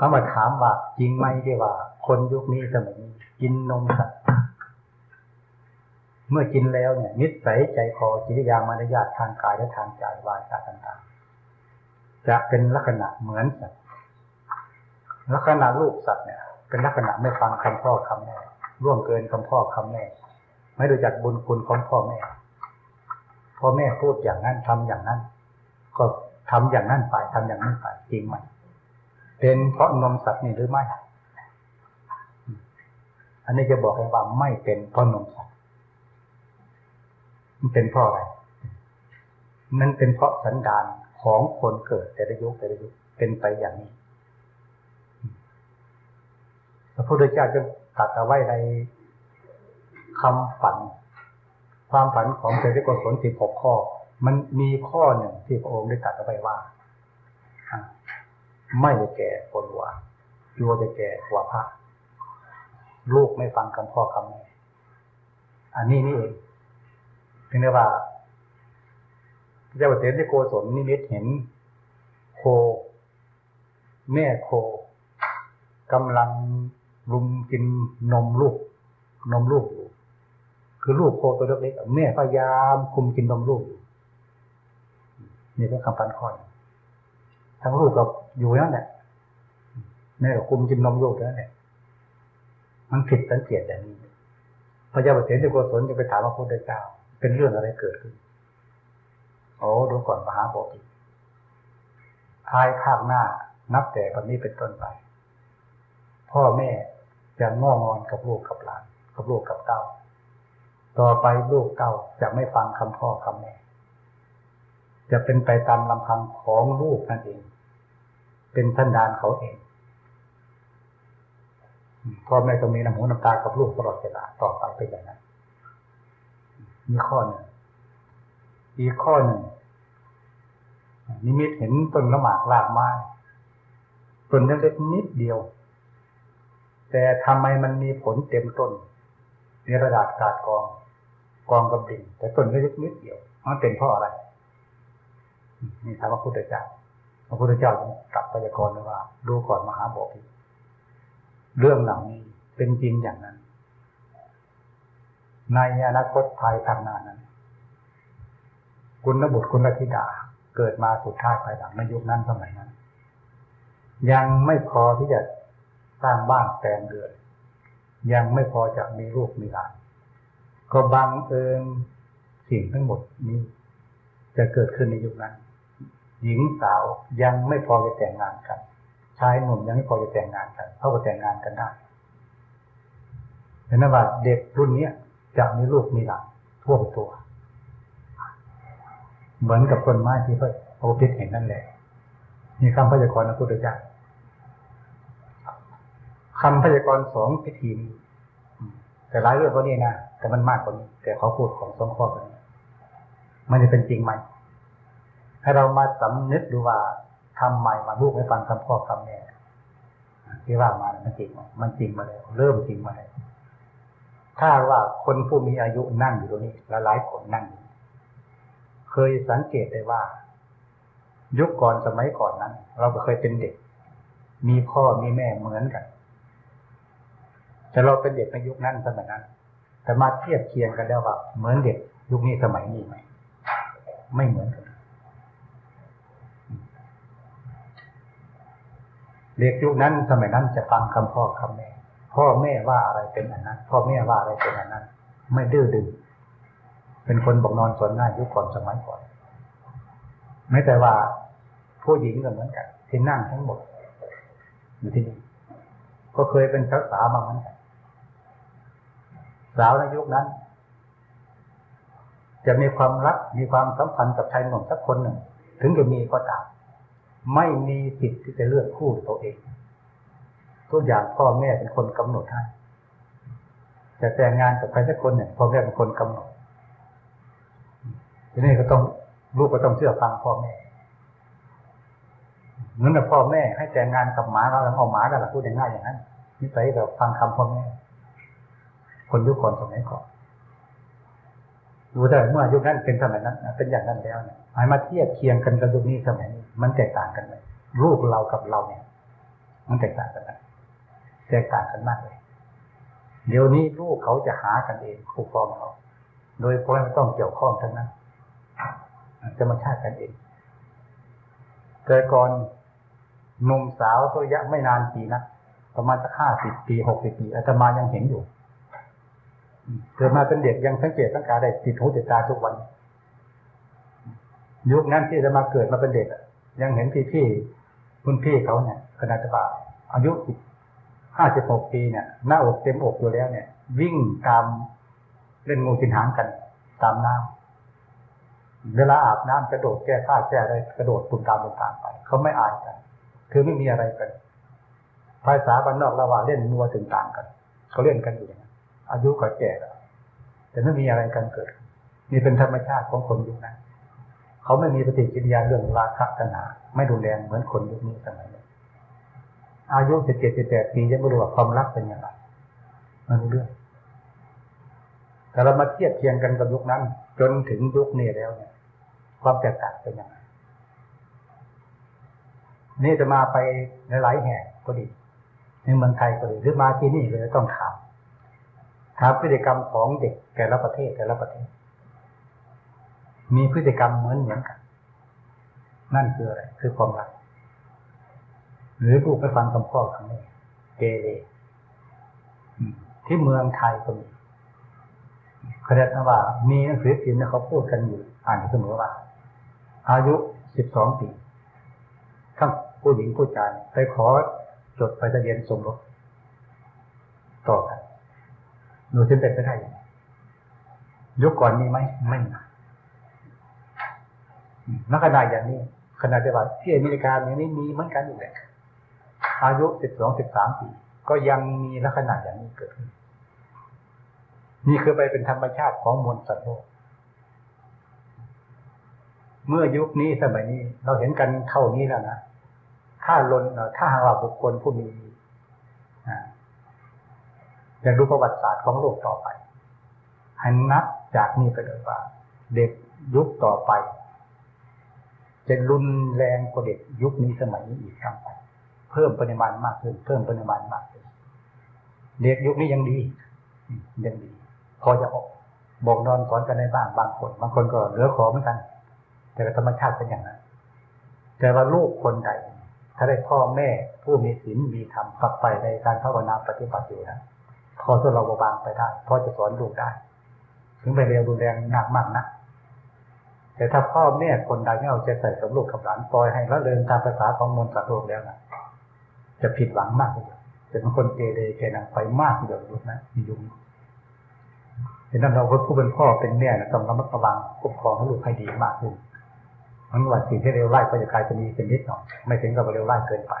เขามาถามว่าจริงไหมที่ว่า คนยุคนี้สมัยนี้กินนมสัตว์เมื่อกินแล้วเนี่ย นิสัยใจคอจิตยามารยาททางกายและทางใจวาจาต่างๆ จะเป็นลักษณะเหมือนสัตว์ลักษณะลูกสัตว์เนี่ย เป็นลักษณะไม่ฟังคำพ่อคำแม่ร่วงเกินคำพ่อคำแม่ ไม่รู้จักบุญคุณของพ่อแม่พ่อแม่พูดอย่างนั้นทำอย่างนั้น ก็ทำอย่างนั้นไปทำอย่างนั้นไปจริงไหม เป็นเพราะนมสัตว์นี่หรือไม่ อันนี้จะบอกเลยว่าไม่เป็นเพราะนมสัตว์ มันเป็นเพราะอะไร นั่นเป็นเพราะสันดานของคนเกิดแต่ละยุคแต่ละยุคเป็นไปอย่างนี้ พระพุทธเจ้าจะตัดเอาไว้ในคำฝัน ความฝันของเจริญกุศลสิบหกข้อ มันมีข้อหนึ่งที่พระองค์ได้ตัดเอาไว้ว่า ไม่จะแก่คนว่ายัวจะแก่กว่าพระลูกไม่ฟังคำพ่อคำแม่อันนี้นี่เองถึงได้ว่าพระเจ้าเสด็จโกศลนิมิตเห็น โค แม่โคกำลังรุมกินนมลูก นมลูกอยู่คือลูกโคตัวเล็กๆแม่พยายามคุมกินนมลูกอยู่นี่เป็นคำพันคอยทั้งลูกกับ อยู่นั่นแหละแม่กับคุมกินนมลูกนั่นแหละมันผิดสังเกตอย่างนี้พระเจ้าประเสริฐโกศลจะไปถามพระพุทธเจ้า เป็นเรื่องอะไรเกิดขึ้นโอ้ดูก่อนมหาบพิภายภาคหน้านับแต่วันนี้เป็นต้นไป พ่อแม่จะง้องอนกับลูกกับหลาน กับลูกกับเต้า ต่อไปลูกเต้าจะไม่ฟังคำพ่อคำแม่ จะเป็นไปตามลำพังของลูกนั่นเอง เป็นทันดานเขาเองพ่อแม่ต้องมีน้ำหูน้ำตากับลูกตลอดเวลาต่อไปเป็นอย่างนั้นมีข้อหนึ่งอีกข้อหนึ่งนิมิตเห็นต้นละหมากลากไม้ต้นเล็กนิดเดียว แต่ทำไมมันมีผลเต็มต้นในระดับกาดกอง กองกับดินแต่ต้นเล็กนิดเดียวมันเป็นเพราะอะไรนี่ถามพระพุทธเจ้า พระพุทธเจ้ากลับพยากรณ์ว่าดูก่อนมหาบอกเรื่องเหล่านี้เป็นจริงอย่างนั้น ในอนาคตภายภาคหน้านั้น คุณบุตรคุณธิดาเกิดมาสุดท้ายภายหลังในยุคนั้นสมัยนั้น ยังไม่พอที่จะสร้างบ้านแปลงเรือนยังไม่พอจะมีลูกมีหลาน ก็บังเอิญสิ่งทั้งหมดนี้จะเกิดขึ้นในยุคนั้น หญิงสาวยังไม่พอจะแต่งงานกันชายหนุ่มยังไม่พอจะแต่งงานกันเขาก็แต่งงานกันได้เห็นไหมว่าเด็กรุ่นนี้จะมีลูกมีหลานท่วมตัว เหมือนกับต้นไม้ที่พระโอพิษเห็นนั่นแหละมีคำพยากรณ์พระพุทธเจ้าคำพยากรณ์สองพิธีแต่หลายเรื่องก็นี่นะแต่มันมากกว่านี้ แต่เขาพูดของสองข้อกันมันจะเป็นจริงไหม ให้เรามาสำนึกดูว่าทำใหม่มาลูกให้ฟังคำพ่อคำแม่ที่ว่ามามันจริงมันจริงมาแล้วเริ่มจริงมาแล้วถ้าว่าคนผู้มีอายุนั่งอยู่ตรงนี้และหลายคนนั่งเคยสังเกตได้ว่า ยุคก่อนสมัยก่อนนั้น เราเคยเป็นเด็ก มีพ่อมีแม่เหมือนกัน แต่เราเป็นเด็กในยุคนั้นสมัยนั้น แต่มาเทียบเคียงกันแล้วว่าเหมือนเด็ก ยุคนี้สมัยนี้ไหมไม่เหมือนกัน เด็กยุคนั้นสมัยนั้นจะฟังคำพ่อคำแม่ พ่อแม่ว่าอะไรเป็นอันนั้น พ่อแม่ว่าอะไรเป็นอันนั้น ไม่ดื้อดึง เป็นคนบอกนอนสนหน้ายุคก่อนสมัยก่อนไม่แต่ว่าผู้หญิงก็เหมือนกันที่นั่งทั้งหมด อยู่ที่นี่ก็เคยเป็นสาวสาวมาเหมือนกันสาวในยุคนั้น จะมีความรักมีความสัมพันธ์กับชายหนุ่มสักคนหนึ่ง ถึงจะมีก็ตาม ไม่มีสิทธิ์ที่จะเลือกคู่ตัวเอง ทุกอย่างพ่อแม่เป็นคนกำหนดให้จะแต่งงานกับใครสักคนเนี่ยพ่อแม่เป็นคนกำหนดทีนี้ก็ต้องลูกก็ต้องเชื่อฟังพ่อแม่เหมือนกับพ่อแม่ให้แต่งงานกับหมาเราแล้วเอาหมากันหละพูดง่ายอย่างนั้นนิสัยแบบฟังคำพ่อแม่ คนยุคก่อนสมัยก่อน ดูได้เมื่อยุคนั้นเป็นสมัยนั้น เป็นอย่างนั้นแล้วเนี่ยหมายมาเทียบเคียงกันกับยุคนี้สมัยนี้มันแตกต่างกันไหมลูกเรากับเราเนี่ย มันแตกต่างกันนะแตกต่างกันมากเลย เดี๋ยวนี้ลูกเขาจะหากันเองคู่ครองเขาโดยเพราะไม่ต้องเกี่ยวข้องทั้งนั้นจะมาชาติกันเองแต่ก่อนหนุ่มสาวตัวยะไม่นานปีนะประมาณสักห้าสิบปีหกสิบปีอาตมายังเห็นอยู่ เกิดมาเป็นเด็กยังสังเกตสังกาได้ติดหูติดตาทุกวัน ยุคนั้นที่จะมาเกิดมาเป็นเด็กยังเห็นพี่พี่คุณพี่เขาเนี่ยขนาดว่าอายุสิบห้าสิบหกปีเนี่ย หน้าอกเต็มอกอยู่แล้วเนี่ย วิ่งตามเล่นงูจินหางกัน ตามน้ำเวลาอาบน้ำกระโดดแก้ผ้าแก้อะไรกระโดดตุ่มตามตุ่มตามไป เขาไม่อายกัน คือไม่มีอะไรกัน ภาษาบ้านนอกเราว่างเล่นมัวถึงต่างกัน เขาเล่นกันอยู่อย่างนั้น อายุก็แก่แล้วแต่ไม่มีอะไรกันเกิดนี่เป็นธรรมชาติของคนยุคนั้นเขาไม่มีปฏิกิริยาเรื่องราคะตัณหาไม่รุนแรงเหมือนคนยุคนี้สมัยนี้อายุสิบเจ็ดสิบแปดปียังไม่รู้ว่าความรักเป็นยังไงม่รู้เรื่องแต่เรามาเทียบเทียงกันกับยุคนั้น จนถึงยุคนี้แล้วเนี่ย ความแตกต่างเป็นยังไงนี่จะมาไปหลายแห่งก็ดีในเมืองไทยก็ดีหรือมาที่นี่เลยต้องถาม ถามพฤติกรรมของเด็กแต่ละประเทศแต่ละประเทศ มีพฤติกรรมเหมือนเหมือนกัน นั่นคืออะไร คือความรัก หรือลูกไปฟังคำพ่อคำแม่เกเรที่เมืองไทยก็มีเขาเรียกว่า มีหนังสือพิมพ์เขาพูดกันอยู่อ่านเสมอว่า อายุสิบสองปีทั้งผู้หญิงผู้ชายไปขอจดไปทะเบียนสมรสต่อกัน หนูจะเป็นไปได้ยังยุคก่อนมีไหมไม่มนักขนาดอย่างนี้ ขนาดที่ว่าที่อเมริกาอย่างนี้มีเหมือนกันอยู่แหละอายุสิบสองสิบสามปีก็ยังมีลักษณะอย่างนี้เกิดขึ้นนี่คือไปเป็นธรรมชาติของมวลสัตว์โลก เมื่อยุคนี้สมัยนี้เราเห็นกันเท่านี้แล้วนะ ถ้าลนถ้าหากว่าบุคคลผู้มี อยากรู้ประวัติศาสตร์ของโลกต่อไปให้นับจากนี้ไปเลยว่า เด็กยุคต่อไป จะรุนแรงกว่าเด็กยุคนี้สมัยนี้อีกครั้งไป เพิ่มปริมาณมากขึ้น เพิ่มปริมาณมากขึ้น เด็กยุคนี้ยังดี ยังดี พอจะออกบอกนอนสอนกันในบ้านบางคน บางคนก็เหลือขอเหมือนกัน แต่ธรรมชาติเป็นอย่างนั้น แต่ว่าลูกคนใดถ้าได้พ่อแม่ผู้มีศีลมีธรรมฝักใฝ่ในการภาวนาปฏิบัติอยู่นะ พอจะเราเบาบางไปได้พอจะสอนลูกได้ ถึงไปเร็วรุนแรงหนักมากนะแต่ถ้าพ่อแม่คนใดไม่เอาใจใส่กับลูกกับหลานปล่อยให้ละเลยตามภาษาของมนต์สัตว์โลกแล้วนะจะผิดหวังมากเลยจะเป็นคนเกเรเกนังไปมากเลยลูกนะยุ่งดังนั้นเราผู้เป็นพ่อเป็นแม่นะต้องระมัดระวังคุ้มครองให้ลูกให้ดีมากขึ้นมันว่าสิ่งที่เร็วไล่ก็จะกลายเป็นดีเป็นนิดหน่อยไม่ถึงกับเร็วไล่เกินไป